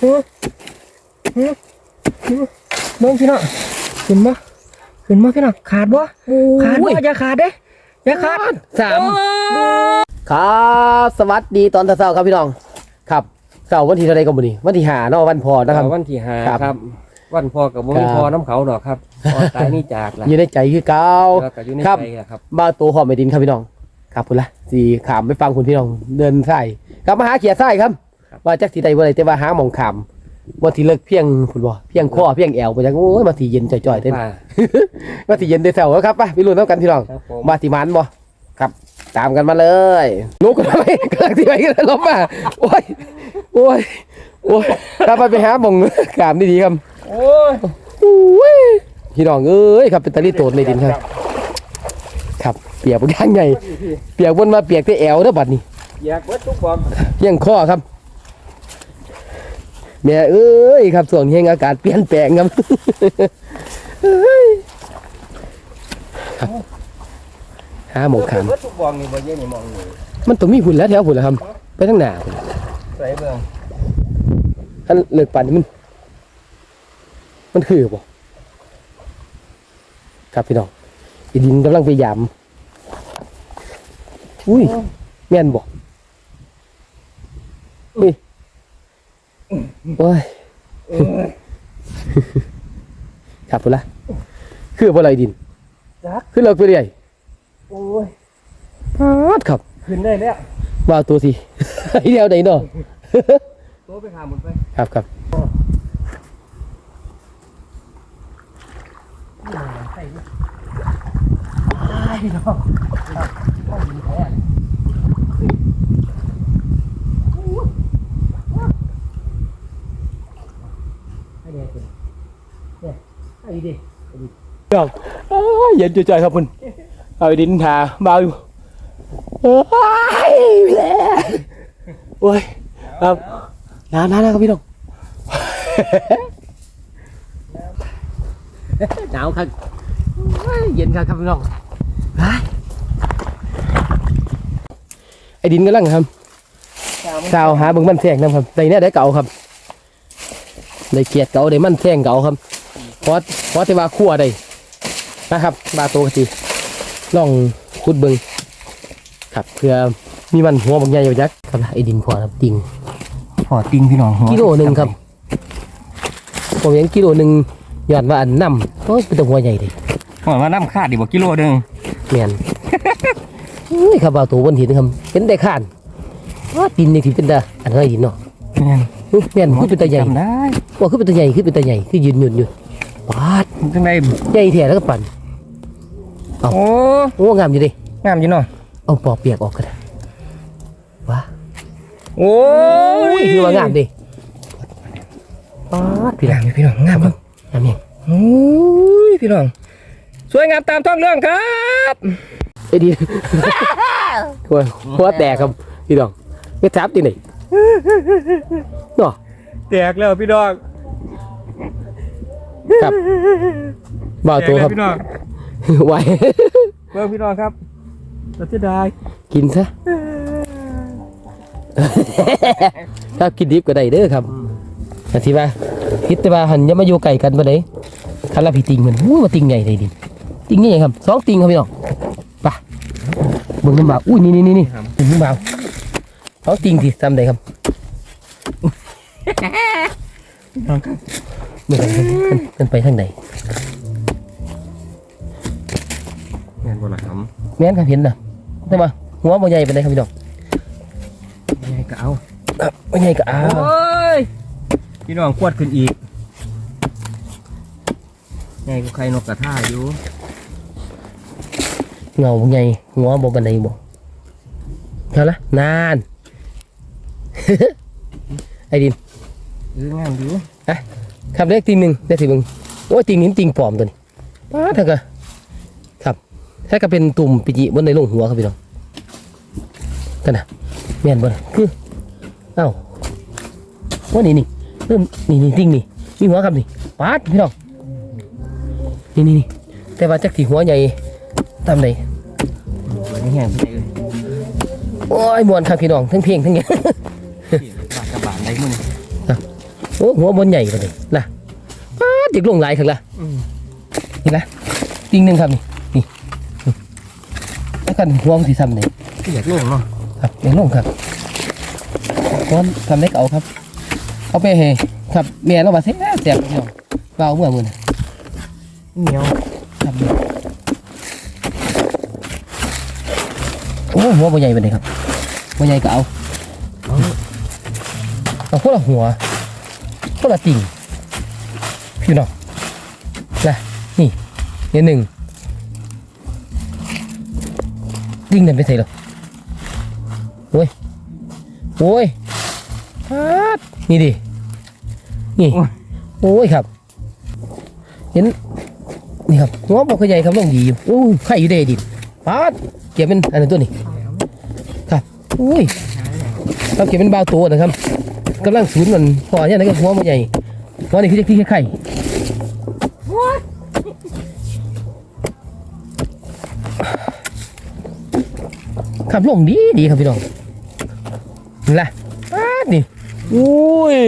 เบิ้งพี่น้องขึ้นบ่ขึ้นบ่พี่น้องขาดบ่ขาดบ่อย่าขาดเด้อย่าขาดสามครับสวัสดีตอนเช้าครับพี่น้อง ครับเสาวันที่เท่าไรกันบุนี่วันที่หาเนาะวันพอนะครับวันที่ห้าครับครับ วันพอกับบ่มีครับพอน้ำเขาดอกครับพอตายนี่จากละอยู่ในใจคือเก่าครับใจอะครับบ้าตัวหอมไม่ดินครับพี่น้องครับคุณละสี่ขามไปฟังคุณพี่น้องเดินไส้ครับมาหาเขียไส้ครับ ว่าจักสีใดว่าไรแต่ว่าหาหมองขามว่าที่เลิกเพียงคุณบ่เพียงข้อเพียงแอวไปจังโอ้ยมาที่เย็นจ่อยๆเต้นว่ามาที่เย็นได้แซวแล้วครับไปพี่รุ่นน้ำกันพี่น้องครับผมมาที่มันบ่ครับ ตามกันมาเลยลุกกันไปกำลังที่ไปกันล้มมาโอ้ยโอ้ยโอ้ยถ้าไปไปหาหมองขามดีๆครับโอ้ยอุ้ยพี่น้องเอ้ยครับเป็นตะลี่โตนในดินครับ ครับเปียกบนย่างใหญ่เปียกบนมาเปียกที่แอวเด้อบัดนี้อยากเบิดทุกบอลเพียงข้อครับ แม่เอ้ยครับส่วนเฮงอากาศเปลี่ยนแปลงครับเอ้ยครับหาหมองขามเบิดทุกบอลนี่บ่เย็นนี่มองนี่มันต้องมีหุ่นแล้วแถวหุ่นแล้วครับ ไปทั้งหน้าพุ่นใส่เบิ่งอันเลิกปั่นนี่มัน มันคือบ่ครับพี่น้องอีดินกำลังไปยามอุ้ยแม่นบ่อุ้ย โอ้ยเออครับพุ่นละคือบ่ไรดินจักคือเลิกไปเรื่อยโอ้ยปาดครับขึ้นได้แล้วว่าตัวสิไอเดียวไหนเนาะโตไปหาหมดไปครับครับใส่ดิอ้ายเนาะเอาดินแท้ให้เด็กกินเนี่ยให้ดิ เดี๋ยวอ้ายเย็นจ่อยๆครับคุณเอาไอ้ดินทาเบาอยู่โอ้ยแหละโอ้ยครับนานๆนะครับพี่น้องหนาวครับโอ้ยเย็นครับครับพี่น้องไปไอ้ดินกำลังครับสาวหาเบิ่งมันแทงนะครับในเนี้ได้เก่าครับได้เกียดเก่าได้มันแทงเก่าครับเพราะเพราะที่ว่าคั่วได้ นะครับบาโตกะสิลองขุดเบิ่งครับเพื่อมีมันหัวบางใหญ่อยู่จักครับไอ้ดินพอครับติงพอติงพี่น้องหัวกิโลหนึ่งครับ ผมเห็นกิโลหนึ่งยอดว่าอันน้ำโอ้ยเป็นตัวหัวใหญ่เลยหอยว่าน้ำขาดดีบ่กิโลหนึงแมนอุ้ยครับเอาตัวบนหินครับเป็นได้ข้านว่าดินนี่ถือเป็นตาอันไรดินเนาะแม่นอุ๊ยแมนคือเป็นตาใหญ่จำได้ว่าคือเป็นตาใหญ่คือเป็นตาใหญ่คือยืนยืนยืนปาดจังไดใหญ่แท้แล้วก็ปั่น โอ้โอ้งามอยู่ดิงามอยู่เนาะเอาปอกเปียกออกก็ได้ว้าโอ้โอ้ยคือว่างามดิปาดพี่น้งาองมอยู่พี่น้องงามครับงามเนี่ยโอ้ยพี่น้องสวยงามตามท้องเรื่องครับไอ้ดินหัวหัวแตกครับพี่น้องไม่ทับตีไหนเนาะแตกแล้วพี่น้องครับบ่าวแตกตัวแล้ครับพี่น้อง ไหวเบิ่งพี่น้องครับเราจะได้กินซะถ้ากินดิบก็ได้เด้อครับแต่ที่ว่าคิดแต่ว่าหันอย่ามาอยู่ไก่กันบ่ได้คันละพี่ติงเหมือนอู้ว่าติงใหญ่เลยดิติงใหญ่ครับสองติงครับพี่น้องไปเบิ่งน้ำบ่าวอุ้ยนี่นี่นี่นี่ติงน้ำบ่าวสองติงที่ทำได้ครับน้องครับเมื่อไหร่มันมันมันไปทางไหน บ่ละครับแม่นครับเห็นนะแต่ว่าหัวบ่ใหญ่ปานใดครับพี่น้องยังไงก็เอาอะบ่ใหญ่ก็อ้าโอ้ยพี่น้องขวดขึ้นอีกไงกูใครนกกระท่าอยู่เงาบ่ใหญ่หัวบ่ปานใดบ่เท่าละนานไอ้ดินเอองามอยู่ครับเลขติงหนึ่งได้สิเบิ่งโอ้ยติงนี้ติงปลอมตัวนี้ป้าดเถอะกะครับ ถ้าก็เป็นตุ่มปิจิบนในลงหัวครับพี่น้องกันนะแม่นบ่ล่ะคือเอ้าว่านี่นี่เริ่มนี่นี่ติงนี่มีหัวครับนี่ปาดพี่น้องนี่นี่นี่แต่ว่าจักสีหัวใหญ่ตามไหนมันแห้งไปเลยโอ้ยมวนครับพี่น้องทั้งเพลงทั้งหยังบาทกับบาทได้มื้อนี้โอ้หัวบนใหญ่กว่านี่นะป้าดจิกลงหลายครั้งละอืมนี่นะติงหนึ่งครับนี่นี่นี่แล้ว กันหัวมันสีซ้ำเลยอยากลงเนาะครับยังลงครับก้อนทำเล็กเอาครับ เอาไปให้ครับแม่เรามาเสียแสบเดียวเปล่าเมื่อมือเหนียวครับโอ้หัวบนใหญ่ไปเลยครับบนใหญ่ก็เอาเอาเอาคนละหัวคนละติ่งพี่น้องนะนี่เนี่ยหนึ่ง ติ่งนั่นไปใส่หรอโอ้ยโอ้ยปาดนี่ดิ นี่โอ้ยโอ้ยครับ เห็น นี่ครับหัวบอกเขาใหญ่ครับต้องดีอยู่โอ้ยไข่อยู่เดดิปาดเก็บเป็นอันนั้นตัวนี้ ครับอุ้ยเราเก็บเป็นบาวตัวนะครับกำลังศูนย์มันพอเนี่ยนะครับหัวมันใหญ่หัวนี่คือจะที่ไข่ ขับลงดีดีครับพี่น้องนี่ละป๊าดนี่อุ้ย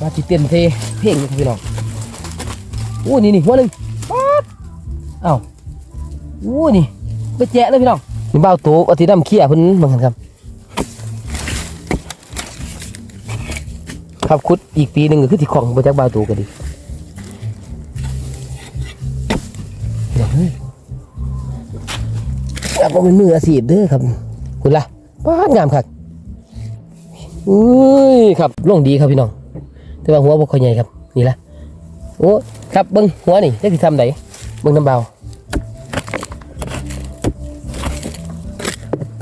มาจิเตียนเทเพ่งครับพี่น้องอู้นี่นี่หัวหนึ่งป๊าดเอ้าอู้นี่ไปแจะเลยพี่น้องนี่บาวตัวอาที่ดำเขี้ยเพิ่นเหมือนกันครับครับคุดอีกปีหนึ่งก็คือที่ของมาจากบาวตูกันดี บผมเป็นมืออาชีพเด้อครับ คุณล่ะป้านงามครับอุ้ยครับล่องดีครับพี่น้อง แต่ว่าหัวบ่ค่อยใหญ่ครับ นี่ละโอ้ครับเบิ้งหัวนี่ได้ที่ทำไดเบิ้งน้ำเบา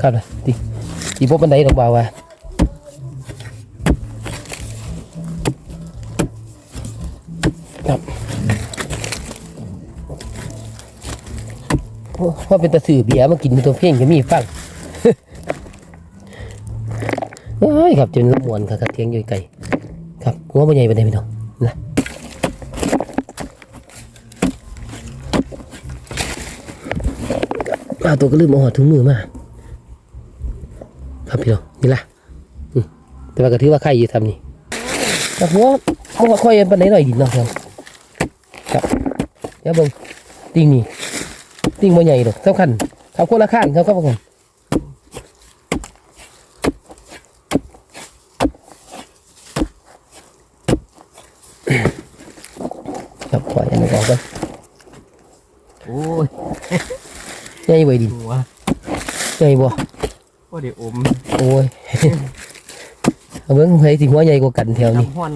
ครับเลยตีตีพบบันไดดอกเบาว่ะ โอ้ว่าเป็นตะสื่อเบียมากินเป็นตัวเพ่งก็มีฟังเอ้ยครับจนละมวนครับเทียงอยู่ไกลครับหัวมันใหญ่ไปไหนพี่น้องนะเอาตัวก็ลืมเอาหอดถุงมือมาครับพี่น้องนี่ล่ะแต่ว่าก็ถือว่าใครอยู่ทำนี่แต่หัวหัวค่อยเปันไหนหน่อยดิเนาะครับครับเดี๋ยวเบิ่งติงนี่ ติ่งบ่ใหญ่ดอกสำคัญเขาคนละข้างเขาก็ผมครับปล่อยอันนี้ออกกันโอ้ยใหญ่บ่ดินหัวใหญ่บ่ก็เดี๋ยวอมโอ้ยเอาเบิ่งไผสิหัวใหญ่กว่ากันแถวนี้น้ำห้อน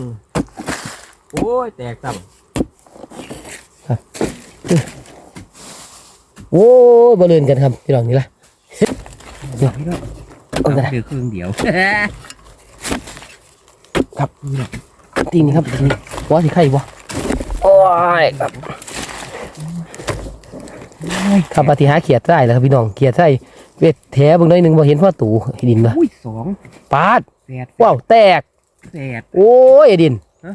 โอ้ย แตกต่ โอ้ยบ่เล่นกันครับพี่น้องนี่ล่ะเดี๋ยวต้องเอาไปคือครึ่งเดียวครับติ่งนี่ครับติ่งนี่หัวสิไข่บ่โอ้ยครับครับปฏิหาเขียดไส้แล้วครับพี่น้องเขียดไส้เวทแท้บิ่งได้หนึ่งบ่เห็นพ่อตู่ดินบ่อุ้ยสองปาดแตกว้าวแตกแตกโอ้ยดินฮะ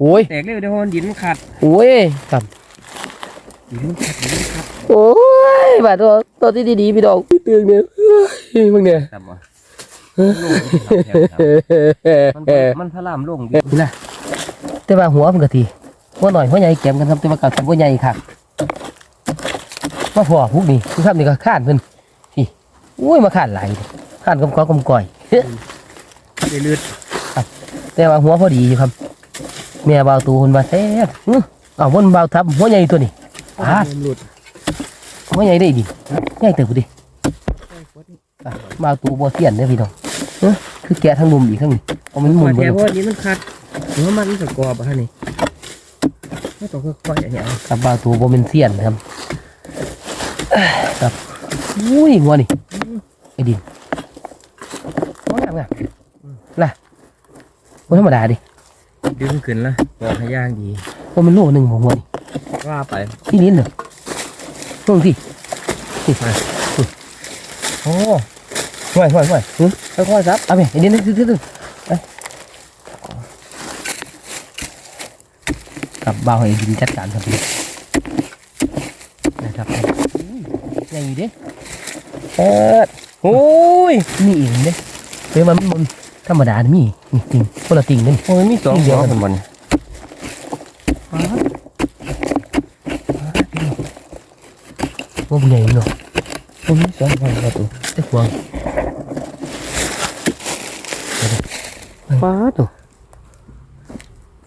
โอ้ยแตกเลยเดี๋ยวดินมันขาดโอ้ยครับ ดินมันขาดดินมันขาดโอ้ยบาดตัวตัวที่ดีๆพี่น้องเตือนเนี่ยเฮ้ยมึงเนี่ยต่ำวะมันมันพลามลงอยู่นี่นะแต่ว่าหัวมันก็ทีหัวหน่อยหัวใหญ่แกมกันครับแต่ว่าเก่าทำหัวใหญ่ครับมาพอพวกนี้คือครับนี่ก็ข้านเพิ่นนี่โอ้ยมาข้านหลายข้านกำกอกำก่อยได้เลือดแต่ว่าหัวพอดีอยู่ครับแม่เบาวตูคนมาแซ่บอื้อเอาวนเบาวทับหัวใหญ่ตัวนี้ อ่าหลุดหัวใหญ่ได้ดิใหญ่เติบดิอะเบาวตูบัวเสียนเด้อพี่น้องเอ้อคือแกะทั้งมุมอีกทั้งนี้เอามันหมุมันนเบแค่นว่าดินมันขาดหัวมันสกอบอะฮะนี่ไม่ต้องค่อยๆอย่างเงี้ยกับเบาวตูบัวเป็นเสียนครับเอ้ยครับอุ้ยหัวนี่ไอ้ดินหัวงามงามล่ะหัวธรรมดาดิดึงขึ้นละบอกให้ย่างดีหัวมันโลหนึ่งหัวนี่ ว่าไปที่ลิ้นเด้อลงที่นี่มาโอ้ห่วยห่วยห่วยอื้อค่อยๆครับเอาไปไอ้ดินนี่ตื้อๆไปกับเบาวให้ดินจัดการครับพี่นะครับอุ้ยใหญ่อยู่เด้เออโอ้ยมีอีกเด้เฮ้ยมันมันธรรมดานี่มีนี่ติงคนละติงนี่โอ้ยมีสองหัวกันบ่นว่าเป็นไงเนาะโอ้ยมีสองหัวกันตัวแต่หัวฟ้าเนาะ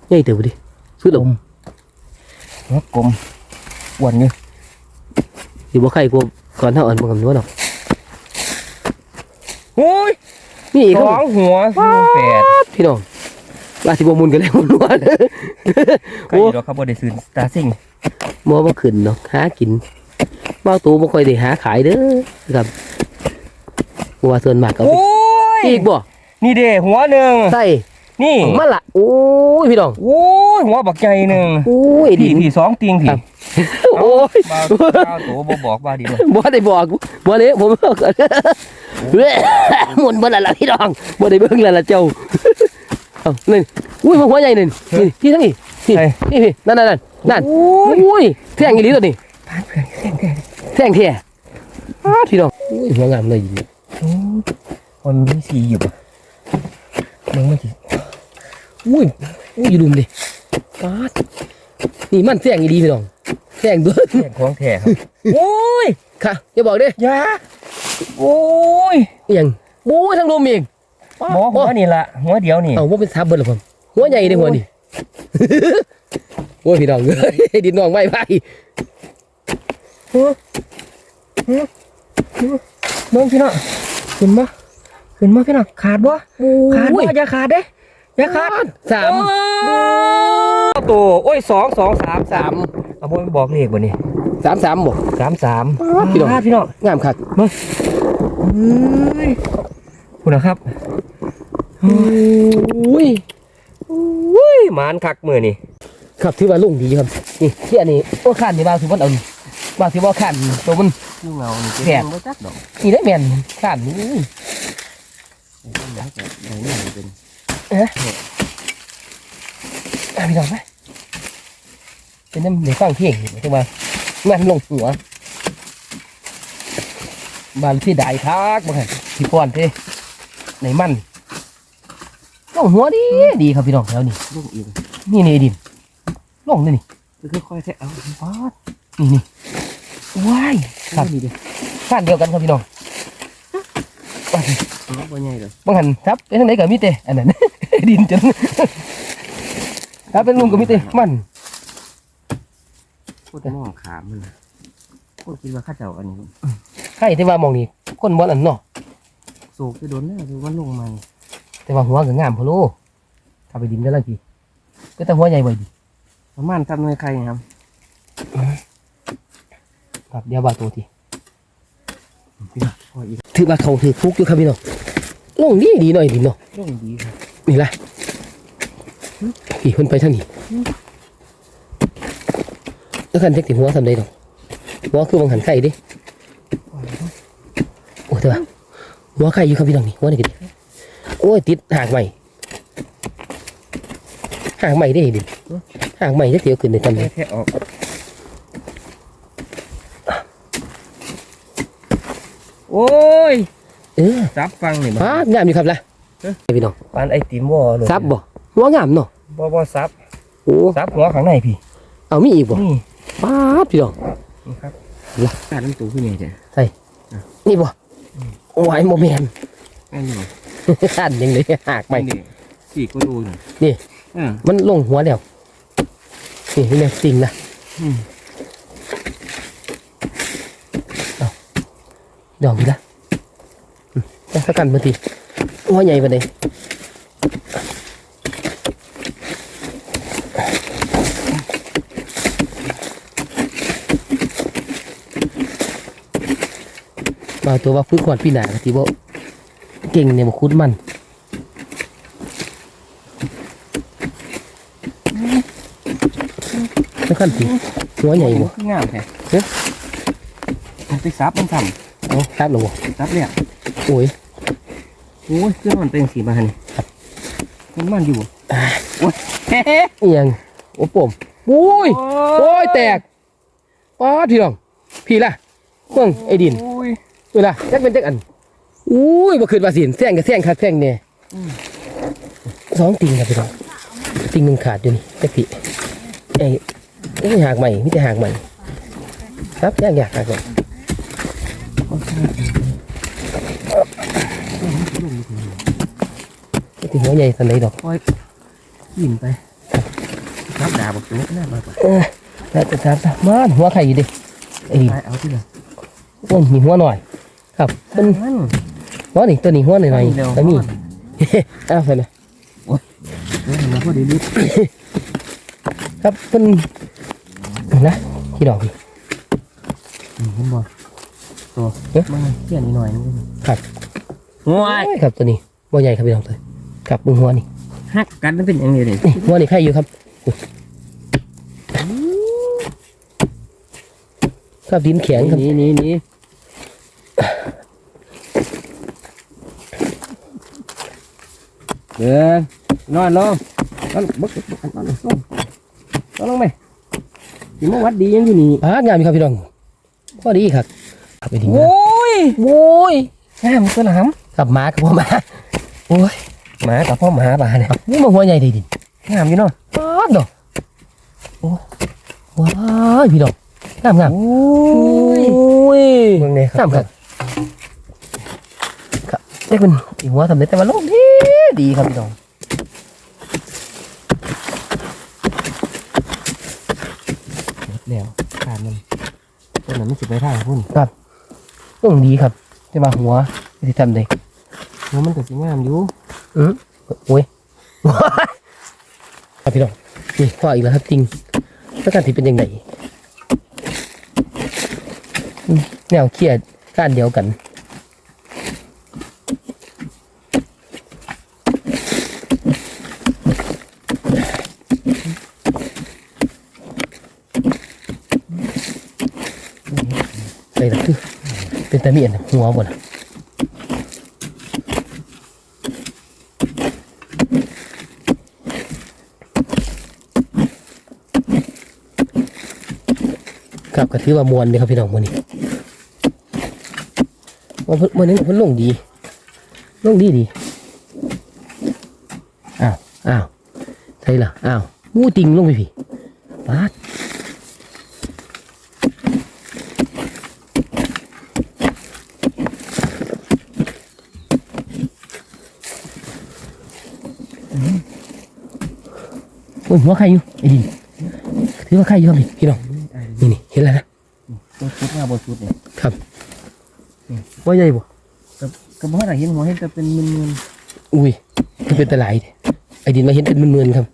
ใหญ่เติบดิสุดลมหัวกลมอ้วนอยู่สิบ่ใครกลัวก่อนเท่าอันบ่คำนวณหรอกโอ้ยนี่อีกสคอรับงหัวแปดพี่น้องว่าสิบ่มุนกันแล้วมุนว่าใครดอกครับบ่ได้ซื้อตาซิ่งบ่บ่ขึ้นเนาะหากิน บ่าวตูบ่ค่อยได้หาขายเด้อครับเพราะว่าส่วนมากก็เอาโอ้ไปยอีกบ่นี่เด้หัวหนึ่งใส่นี่ออกมาละโอ้ยพี่น้องโอ้ยหัวบักใหญ่หนึ่งโอ้ยพี่ดินพี่สองติงพี่ครับโอ้ยบ้าบ้าโตบ่บอกบ้าดีเลยบ่ได้บอกบ่ได้ผมบอกก่อนเว้ยหมุนบ่ละล่ะพี่น้องบ่ได้เบิ่งและล่ะเจ้าเอานี่อุ้ยมันหัวใหญ่นี่นี่ที่ทั้งนี้นี่นี่นี่นั่นนั่นนั่นนั่นโอ้ยอุ้ยแท่งอีหลีตัวนี้พานเพื่อนแข่งแข่ง แท่งแท้อ้าพี่น้องอุ้ยหัวงามเลยโอ้ยมันมีสีอยู่บ่มึงมันสิอุ้ยอุ้ยอยู่ดุมดิป๊าดนี่มันแท่งอีหลีพี่น้องแท่งเบิดแข่งของแท้ครับโอ้ยค่ะอย่าบอกเด้อยาโอ้ยอหยังโอ้ยทั้งลมอีกหมอหัวนี่ละหัวเดียวนี่เอาว่าเป็นซับเบิดเหรอผมหัวใหญ่ในหัวนี่โอ้ยพี่น้องเอ้ยดินน้องไม่ไป เบิ่งพี่น้องขึ้นบ่ขึ้นบ่พี่น้องขาดบ่ขาดบ่อย่าขาดเด้อย่าขาดสามตัวโอ้ยสองสองสามสามเอาบ่บอกเลขบ่นี่สามสามบ่สามสามพี่น้องขาดพี่น้องงามคักเฮ้ยคุณนะครับอุ้ยอุ้ยหมานคักมือนี่ครับถือว่าลุงดีครับนี่ที่อันนี้โอ้ขันนี่บางถือว่าเอานี่ บางถือว่าขันตัวมันลูกเงานี่แปดบ่จักดอกนี่ได้แม่นขันนี่อยากจะได้เงินเป็นอะพี่น้องไหมเป็นน้ำเดี๋ยวฟังเพลงนี่ถือว่าแม่นลงหัวบานที่ได้คักบ่คันที่ป้อนเท่ในมันลงหัวดีดีครับพี่น้องแล้วนี่ลูกอีกนี่นี่ดินลงนี่นี่คือค่อยๆแท้เอาป๊าดนี่นี่ ว้ายครับดีดิข้านเดียวกันครับพี่น้องว้ายอ๋อบ่ใหญ่เลยบางหันครับเป็นทางไหนกับมิเตอันนั้นดินจนครับเป็นลุงกับมิเตมันพูดแต่มองขามันพูดคิดว่าข้าเจ้าอันนี้ใครที่ว่ามองนี่คนบ่อันเนาะโศกจะโดนแน่คือว่าลงมาแต่ว่าหัวก็งามพอโลถ้าไปดินก็แล้วทีก็แต่หัวใหญ่บ่ดีประมาณทำหน่วยใครครับ ครับเดี๋ยวบาตัวทีพี่น้องพออีกถือว่าเขาถือฟุกอยู่ครับพี่น้องลงดีดีหน่อยดินเนาะลงดีครับนี่ละพี่คนไปท่างนี้แล้วกันเทคติหัวทำได้ดอกหัวคือบางหันไข่ดิโอ้เถอะหัวไข่อยู่ครับพี่น้องนี่หัวนี่กันดิโอ้ยติดหางใหม่หางใหม่ได้ดิหางใหม่จะเสียวขึ้นในตำแหน่งแค่ออกโอ้ ยเออซับฟังนี่ฟ้างามอยู่ครับล่ะเอ๊ะพี่น้องปานไอติมวอเลยซับบ่หัวงามเนาะบ่บ่ซับโอ้ซับหัวข้างในพี่ เอามีอีกบ่นี่ฟ้าดพี่น้องนี่ครับล่ะการน้ำตูขึ้นยังไงจ้ะนี่บ่โอ้ยโมเมนแม่นอยู่ขันยังเลยหากใหม่นี่สี่ก็ดูหน่อยนี่อ่ามันลงหัวแล้วนี่นี่แม่จริงนะ อืม เดี๋ยวดีละอืมจะสักกันบางทีหัวใหญ่ปานใดบางตัวว่าฟื้นก่อนปีหนาที่บ่เก่งเนี่ยมาคุดมันสักกันสิหัวใหญ่บ่งามแท้เอ๊ะมันไปซับมันสั่เอาครับหรอบ่ซับเนี่ยโอ้ยโอ้ยเครื่องมันเป็นสีมาเนี่ยมันมันอยู่โอ้ยเอียงโอ้ผมโอ้ยโอ้ยแตกป๊าดพี่น้องพี่ล่ะเพิ่งไอ้ดินโอ้ยเวลาจักเป็นจักอันอุ้ยบ่ขึ้นว่าสินแซงกับแซงคักแซงเนี่ยอืมสองติงครับพี่น้องติงหนึ่งขาดอยู่นี่ตะกี้ไอ้ไอ้หากใหม่มิแต่หากใหม่ครับยากยากหา กใหม่ติงหัวใหญ่สันไหนดอกกินไปรับดาบอกตัวน่ามาไปเออแล้วจะทำมาหัวไข่อยู่ดิไอ้เอาที่ไหนโอ้ยมีหัวหน่อย ครับเป็นนั่นหัวนี่ตัวนี้หัวหน่อยหน่อยเร็วแล้วมีอ้าวใช่ไหมเห็นแล้วพอดีนิดครับเป็นนะพี่ดอกพี่เห็นบ่ ตัวเอ๊ะ มันเขียนนิดหน่อยนึงครับว้ายครับตัวนี้หัวใหญ่ครับพี่น้องเลยครับมึงหัวนี่หักกันมันเป็นอย่างนี้เลยนี่หัวนี่ไข่อยู่ครับอุ๊ยครับดินแข็งครับนี่นี่นี่เดินนอนลงนอนบึกนอนลงนอนลงไหมถึงมาวัดดียังอยู่นี่ อ่างามอยู่ครับพี่น้องพอดีครับ ครับไปดินนะโอ้ยโอ้ยงามตัวหนามครับหมากับพ่อหมาโอ้ยหมากับพ่อหมาป่าเนี่ยนี่มาหัวใหญ่ดีดิงามอยู่เนาะอ้าวดอกโอ้ว้ายพี่น้องงามงามโอ้โอ้ยเมืองเนี่ยคงารัมบครับครับได้เป็นอีหัวทำได้แต่ว่าลงดีดีครับพี่น้องแล้วขาดมันตัวนั้นมันสิไปทางพุ่น ลงดีครับแต่ว่าหัวที่ทำได้แล้วมันก็สิงามอยู่อือโอ้ยว้ายครับพี่น้องนี่พ่ออีกแล้วครับจริงแล้วการที่เป็นยังไงอืมแนวเครียดการเดียวกัน ใส่ละคือ เป็นตะเมียนหัวบ่นะครับก็ถือว่ามวนเลยครับพี่น้องมื้อนี้วันมื้อนี้เพิ่นลงดีลงดีดีอ้าวอ้าวใช่ละอ้าวมูติงลงไปพี่ปาด โอ้ยหัวใครอยู่ไอ้ดิถือว่าใครอยู่ครับพี่พี่น้องนี่นี่เห็นแล้วนะตัวชุดงามบนชุดเนี่ยว่าใหญ่บ่กระบอกอะไรเห็นหัวเห็นจะเป็นมึนอุ้ยมันเป็นตะไลเด้ไอ้ดินมาเห็นเป็นเมือนๆครับ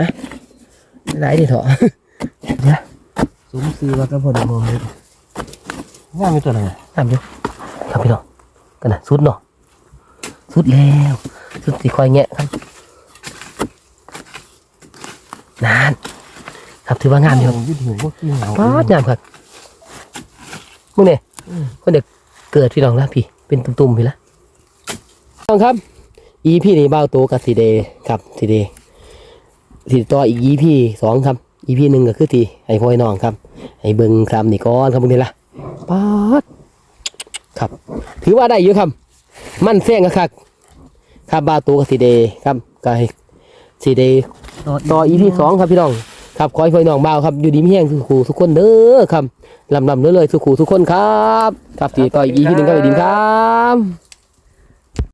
อะตะไลเด้เถอะๆสมซื้อว่ากระพอดีมองเลยงามอยู่ตัวไหนตามอยู่ครับพี่น้องกันนะสุดเนาะสุดแล้วสุดสิคอยแงะครับ นานครับถือว่างามอยู่ยืดหิวก็ขี้เหงาป้าดงามครับมึงเนี่ยคนเด็กเกิดพี่น้องแล้วพี่เป็นตุ่มๆพี่ละน้องครับ อีพี่นี่เบ้าตัวกับสีเดครับสีเดสีต่ออีกอีพี่สองครับ อีพี่หนึ่งก็คือทีไอ้พ่อยน้องครับไอ้เบิงครับนี่ก้อนครับพวกนี้ละป้าดครับ ถือว่าได้เยอะครับ มั่นแซงครับครับบ้าตัวกับสีเดครับก็ให้ สีเดต่ออีพีสองครับพี่น้องครับขอให้พี่น้องบ่าวครับอยู่ดีมีแห้งสุขูทุกคนเด้อครับลำลำเรื่อยๆสุขูทุกคนครับ ครับตีต่ออีพีหนึ่งครับอีกดีครับ